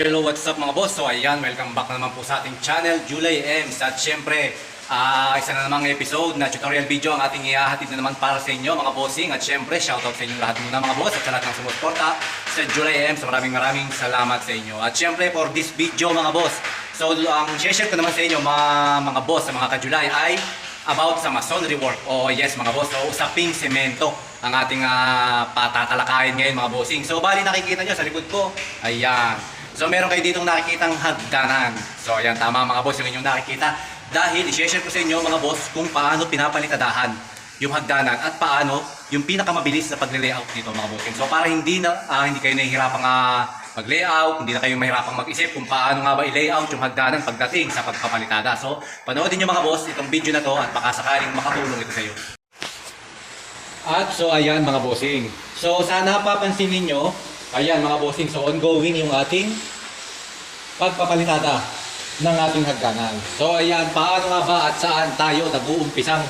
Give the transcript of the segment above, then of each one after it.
Hello, what's up mga boss? So ayan, welcome back na naman po sa ating channel, July Ems. At syempre, ah, isa na namang episode na tutorial video ang ating ihahatid na naman para sa inyo mga bossing. At syempre, shoutout sa inyo lahat muna mga boss at sa lahat ng sumusuporta sa July Ems. Maraming maraming salamat sa inyo. At syempre, for this video mga boss, so ang share ko naman sa inyo mga, mga boss, sa mga ka-July ay about sa masonry work. O yes mga boss, so usaping semento ang ating ah, patatalakayin ngayon mga bossing. So bali nakikita nyo sa likod ko, ayan. So meron kayo ditong nakikitang hagdanan. So ayan, tama mga boss yung inyong nakikita. Dahil i-share ko sa inyo mga boss kung paano pinapalitadahan yung hagdanan at paano yung pinakamabilis na pagle-layout dito mga bossing. So para hindi na ah, hindi kayo nahihirapang uh, mag-layout, hindi na kayo mahirapang mag-isip kung paano nga ba i-layout yung hagdanan pagdating sa pagpapalitada. So panoodin nyo mga boss itong video na to at baka makatulong ito sa iyo. At so ayan mga bossing. So sana papansin ninyo, ayan mga bossing, so ongoing yung ating pagpapalitada ng ating hagdanan. So ayan, paano nga ba at saan tayo nag-uumpisang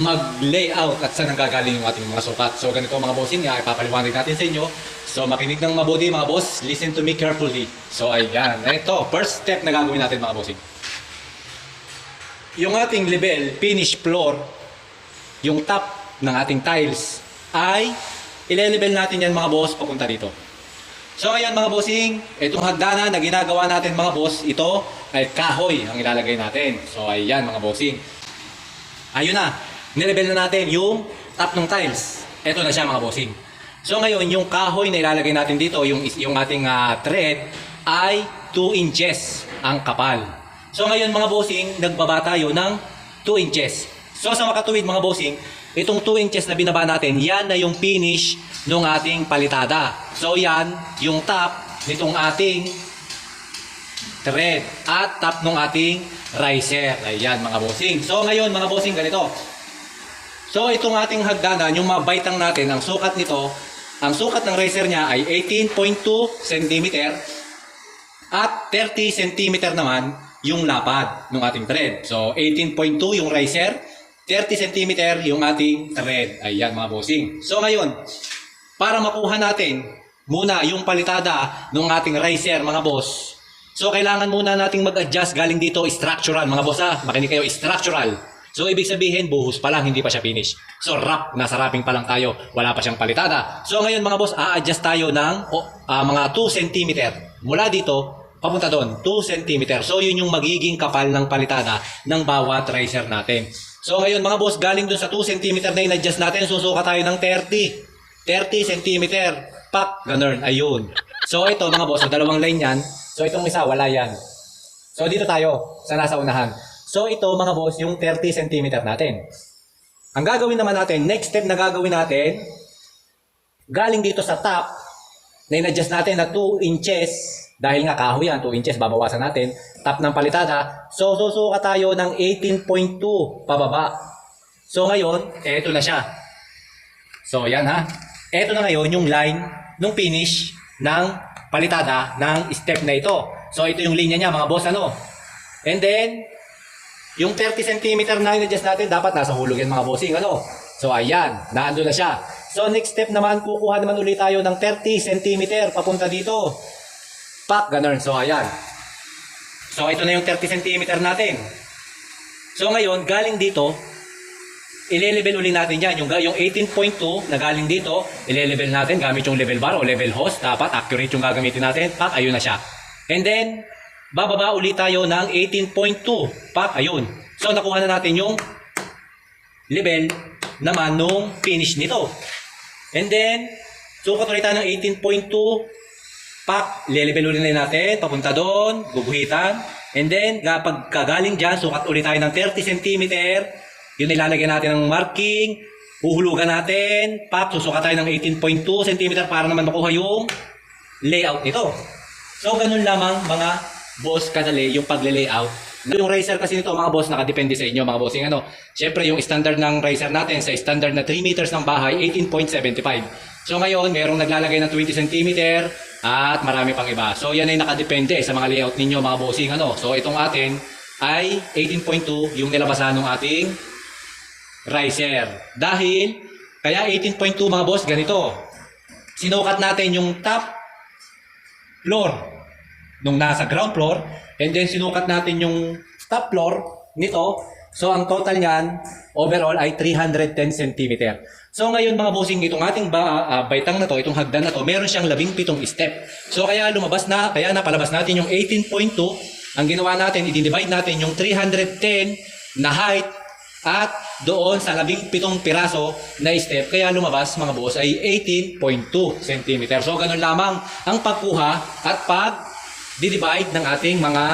mag-layout at saan nanggagaling yung ating mga sukat. So ganito mga bossing, ay ipapaliwanag natin sa inyo. So makinig ng mabuti mga boss, listen to me carefully. So ayan, ito, first step na gagawin natin mga bossing. Yung ating level, finish floor, yung top ng ating tiles ay ile-level natin yan mga boss papunta dito. So ayan mga bossing, itong hagdanan na ginagawa natin mga boss, ito ay kahoy ang ilalagay natin. So ayan mga bossing. Ayun na, nilevel na natin yung top ng tiles. Ito na siya mga bossing. So ngayon, yung kahoy na ilalagay natin dito, yung, yung ating ah, thread, ay 2 inches ang kapal. So ngayon mga bossing, nagbaba tayo ng 2 inches. So sa makatuwid mga bossing, itong 2 inches na binaba natin, yan na yung finish ng ating palitada. So yan, yung top nitong ating thread at top ng ating riser. Ayan mga bossing. So ngayon mga bossing, ganito. So itong ating hagdanan, yung mabaitang natin, ang sukat nito, ang sukat ng riser niya ay 18.2 cm at 30 cm naman yung lapad ng ating thread. So 18.2 yung riser, 30 cm yung ating thread. Ayan mga bossing. So ngayon, para makuha natin muna yung palitada ng ating riser mga boss. So kailangan muna nating mag-adjust galing dito structural mga boss ha. Makinig kayo structural. So ibig sabihin buhos pa lang hindi pa siya finish. So wrap nasa wrapping pa lang tayo. Wala pa siyang palitada. So ngayon mga boss a-adjust tayo ng ah, mga 2 cm mula dito papunta doon 2 cm. So yun yung magiging kapal ng palitada ng bawat riser natin. So ngayon mga boss galing doon sa 2 cm na in-adjust natin susuka tayo ng 30. 30 cm. Pak, ganun, ayun. So ito mga boss, so dalawang line yan. So itong isa, wala yan. So dito tayo, sa nasa unahan. So ito mga boss, yung 30 cm natin. Ang gagawin naman natin, next step na gagawin natin, galing dito sa top, na in-adjust natin na 2 inches, dahil nga kahoy yan, 2 inches, babawasan natin, top ng palitada. So susuka tayo ng 18.2 pababa. So ngayon, eto na siya. So yan ha. Eto na ngayon yung line nung finish ng palitada ng step na ito. So ito yung linya niya mga boss ano. And then yung 30 cm na in-adjust natin dapat nasa hulog yan mga bossing ano. So ayan, naando na siya. So next step naman kukuha naman ulit tayo ng 30 cm papunta dito. Pak ganun. So ayan. So ito na yung 30 cm natin. So ngayon galing dito ile-level uli natin yan. Yung, yung 18.2 na galing dito, ile-level natin gamit yung level bar o level hose. Dapat accurate yung gagamitin natin. Pak, ayun na siya. And then, bababa ulit tayo ng 18.2. Pak, ayun. So, nakuha na natin yung level naman nung finish nito. And then, sukat ulit tayo ng 18.2. Pak, ile-level ulit na natin. Papunta doon, guguhitan. And then, kapag kagaling dyan, sukat ulit tayo ng 30 cm. Yun ilalagay natin ng marking, uhulugan natin, pap, susuka tayo ng 18.2 cm para naman makuha yung layout nito. So, ganun lamang mga boss kadali yung pagle-layout. Yung racer kasi nito mga boss nakadepende sa inyo mga bossing ano. Syempre yung standard ng racer natin sa standard na 3 meters ng bahay 18.75. So ngayon merong naglalagay ng 20 cm at marami pang iba. So yan ay nakadepende sa mga layout ninyo mga bossing ano. So itong atin ay 18.2 yung nilabasan ng ating riser. Dahil, kaya 18.2 mga boss, ganito. Sinukat natin yung top floor nung nasa ground floor. And then sinukat natin yung top floor nito. So ang total niyan overall ay 310 cm. So ngayon mga bossing, itong ating ba, ah, baitang na to, itong hagdan na to, meron siyang 17 step. So kaya lumabas na, kaya napalabas natin yung 18.2. Ang ginawa natin, i-divide natin yung 310 na height at doon sa 17 piraso na step, kaya lumabas mga boss ay 18.2 cm. So ganun lamang ang pagkuha at pag divide ng ating mga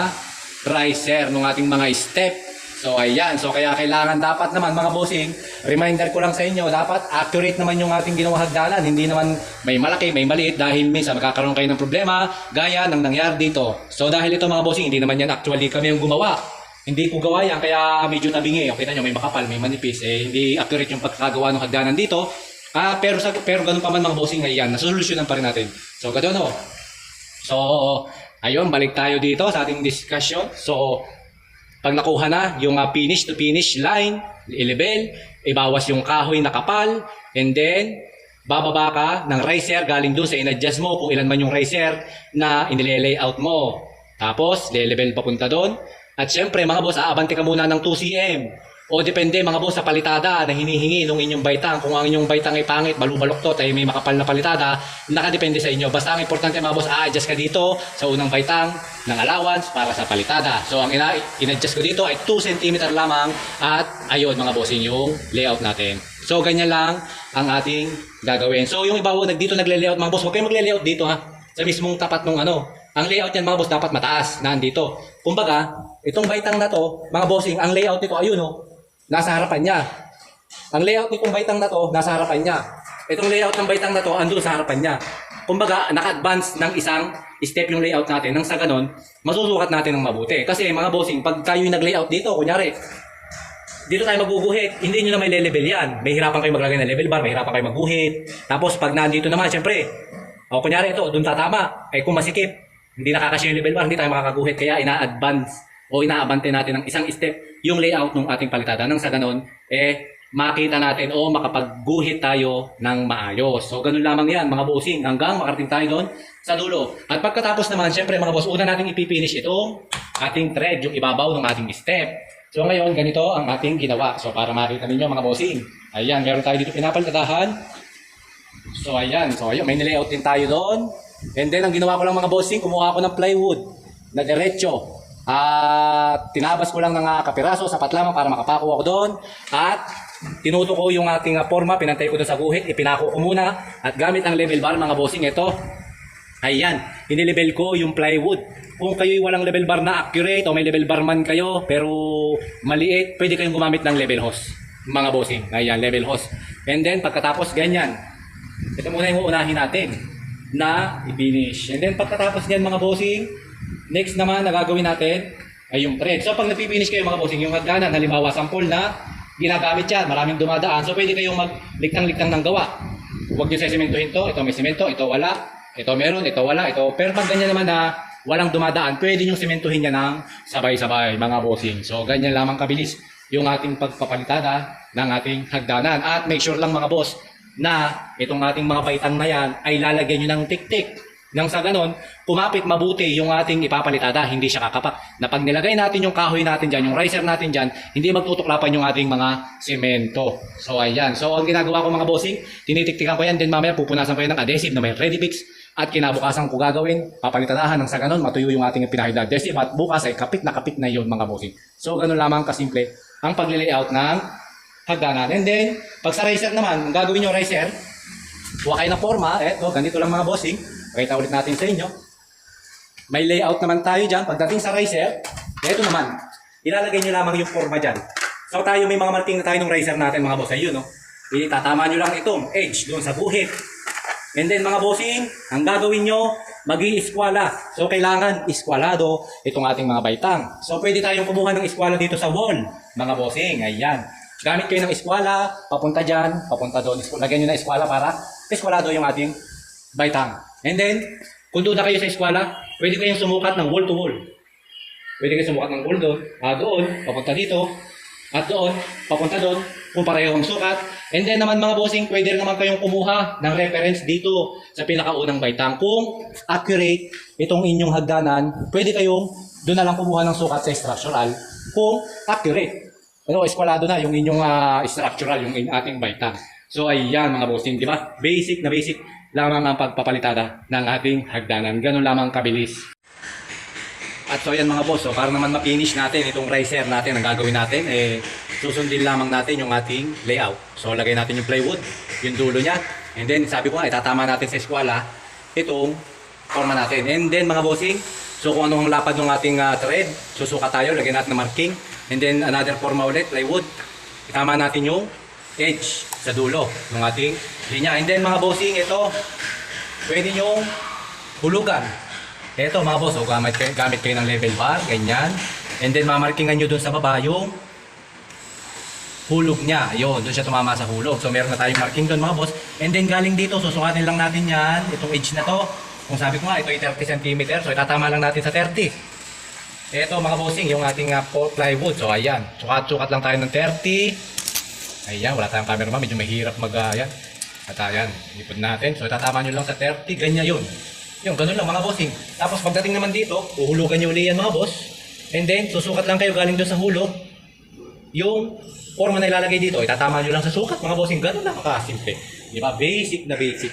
riser, ng ating mga step. So ayan, so kaya kailangan dapat naman mga bossing, reminder ko lang sa inyo, dapat accurate naman yung ating ginawang hagdanan, hindi naman may malaki, may maliit dahil minsan magkakaroon kayo ng problema gaya ng nangyari dito. So dahil ito mga bossing, hindi naman yan actually kami yung gumawa. Hindi ko gawa yan, kaya medyo nabingi. Okay na nyo, may makapal, may manipis. Eh, hindi accurate yung pagkagawa ng hagdanan dito. Ah, pero, sa, pero ganun pa man mga bossing, ayan, nasolusyonan pa rin natin. So, ganun o. So, ayun, balik tayo dito sa ating discussion. So, pag nakuha na yung uh, finish to finish line, i-level, ibawas yung kahoy na kapal, and then, bababa ka ng riser galing doon sa in-adjust mo kung ilan man yung riser na inile-layout mo. Tapos, le-level papunta doon. At syempre, mga boss, aabante ka muna ng 2cm. O depende mga boss sa palitada na hinihingi ng inyong baitang. Kung ang inyong baitang ay pangit, balubaloktot, ay may makapal na palitada, nakadepende sa inyo. Basta ang importante mga boss, a-adjust ka dito sa unang baitang ng allowance para sa palitada. So ang ina- in-adjust ko dito ay 2 cm lamang at ayun mga boss yung layout natin. So ganyan lang ang ating gagawin. So yung iba ho, nagdito nagle-layout mga boss, huwag kayong magle-layout dito ha. Sa mismong tapat ng ano. Ang layout niyan mga boss dapat mataas, nandito. Kumbaga, itong baitang na to, mga bossing, ang layout nito ayun oh, nasa harapan niya. Ang layout nitong baitang na to, nasa harapan niya. Itong layout ng baitang na to, andun sa harapan niya. Kumbaga, naka-advance ng isang step yung layout natin. Nang sa ganon, masusukat natin ng mabuti. Kasi mga bossing, pag tayo yung nag-layout dito, kunyari, dito tayo maguguhit, hindi nyo na may level yan. May hirapan kayo maglagay ng level bar, may hirapan kayo magguhit. Tapos pag nandito naman, syempre, o kunyari ito, doon tatama. Eh kung masikip, hindi nakakasya yung level bar, hindi tayo makakaguhit. Kaya ina-advance o inaabante natin ng isang step yung layout ng ating palitada. Nang sa ganon, eh, makita natin o makapagguhit tayo ng maayos. So, ganun lamang yan, mga bossing, hanggang makarating tayo doon sa dulo. At pagkatapos naman, syempre mga boss, una natin ipipinish itong ating thread, yung ibabaw ng ating step. So ngayon, ganito ang ating ginawa. So para makita ninyo mga bossing. Ayan, meron tayo dito pinapalitadahan. So ayan, so ayun, may nilayout din tayo doon. And then ang ginawa ko lang mga bossing, kumuha ako ng plywood na diretso. At tinabas ko lang ng kapiraso, sapat lamang para makapako ako doon. At tinuto ko yung ating uh, forma, pinantay ko doon sa guhit, ipinako ko muna. At gamit ang level bar mga bossing, ito. Ayan, inilebel ko yung plywood. Kung kayo'y walang level bar na accurate o may level bar man kayo pero maliit, pwede kayong gumamit ng level hose. Mga bossing, ayan, level hose. And then pagkatapos ganyan, ito muna yung uunahin natin na i-finish. And then pagkatapos niyan mga bossing, next naman na gagawin natin ay yung thread. So pag nag-finish kayo mga bossing, yung hagdanan, halimbawa sample na ginagamit yan, maraming dumadaan. So pwede kayong magliktang-liktang ng gawa. Huwag nyo sa sementohin to, ito may semento, ito wala, ito meron, ito wala, ito. Pero pag ganyan naman na walang dumadaan, pwede nyo sementohin yan ng sabay-sabay mga bossing. So ganyan lamang kabilis yung ating pagpapalitada ng ating hagdanan. At make sure lang mga boss na itong ating mga baitang na yan ay lalagyan nyo ng tik-tik. Nang sa ganon, kumapit mabuti yung ating ipapalitada, hindi siya kakapak. Na pag nilagay natin yung kahoy natin dyan, yung riser natin dyan, hindi magtutuklapan yung ating mga semento. So ayan. So ang ginagawa ko mga bossing, tinitiktikan ko yan, then mamaya pupunasan ko yan ng adhesive na may ready fix. At kinabukasan ko gagawin, papalitadahan ng sa ganon, matuyo yung ating pinahid adhesive. At bukas ay kapit na kapit na yun mga bossing. So ganun lamang kasimple ang pag-layout ng hagdanan. And then, pag sa riser naman, gagawin yung riser, kuha kayo ng forma, eto, ganito lang mga bossing. Pakita ulit natin sa inyo. May layout naman tayo dyan. Pagdating sa riser, eto naman, ilalagay nyo lamang yung forma dyan. So tayo may mga marking na tayo ng riser natin mga boss. Ayun, no? Itatama nyo lang itong edge doon sa guhit. And then mga bossing, ang gagawin nyo, mag eskwala So kailangan eskwalado itong ating mga baitang. So pwede tayong kumuha ng eskwala dito sa wall, mga bossing. Ayan. Gamit kayo ng eskwala, papunta dyan, papunta doon. Lagyan nyo ng eskwala para eskwalado yung ating baitang. And then, kung doon na kayo sa eskwala, pwede kayong sumukat ng wall to wall. Pwede kayong sumukat ng wall doon, ah, doon, papunta dito, at doon, papunta doon, kung pareho ang sukat. And then naman mga bossing, pwede rin naman kayong kumuha ng reference dito sa pinakaunang baitang. Kung accurate itong inyong hagdanan, pwede kayong doon na lang kumuha ng sukat sa structural kung accurate. Ano, eskwalado na yung inyong ah, structural, yung in- ating baitang. So ayan mga bossing, di ba? Basic na basic lamang ang pagpapalitada ng ating hagdanan. Ganun lamang kabilis. At so yan mga boss, so para naman ma-finish natin itong riser natin ang gagawin natin, eh susundin lamang natin yung ating layout. So lagay natin yung plywood, yung dulo niya. And then sabi ko nga, itatama natin sa eskwala itong forma natin. And then mga bossing, so kung ano ang lapad ng ating ah, thread, susuka tayo, lagyan natin ng marking. And then another forma ulit, plywood. Itama natin yung edge sa dulo ng ating linya. And then mga bossing, ito, pwede yung hulugan. Ito mga boss, oh, gamit, kayo, gamit kayo ng level bar, ganyan. And then mamarkingan nyo dun sa baba yung hulog niya. Yun, dun siya tumama sa hulog. So meron na tayong marking dun mga boss. And then galing dito, susukatin lang natin yan, itong edge na to. Kung sabi ko nga, ito ay 30 cm. So itatama lang natin sa 30. Ito mga bossing, yung ating uh, plywood. So ayan, sukat-sukat lang tayo ng 30. Ayan, wala tayong camera ma, medyo mahirap mag, uh. At ayan, ipod natin. So itatama nyo lang sa 30, ganyan yun. Yung ganun lang mga bossing. Tapos pagdating naman dito, uhulugan nyo uli yan mga boss. And then, susukat lang kayo galing doon sa hulog. Yung forma na ilalagay dito, itatama nyo lang sa sukat mga bossing. Ganun lang kasimple. Di ba? Basic na basic.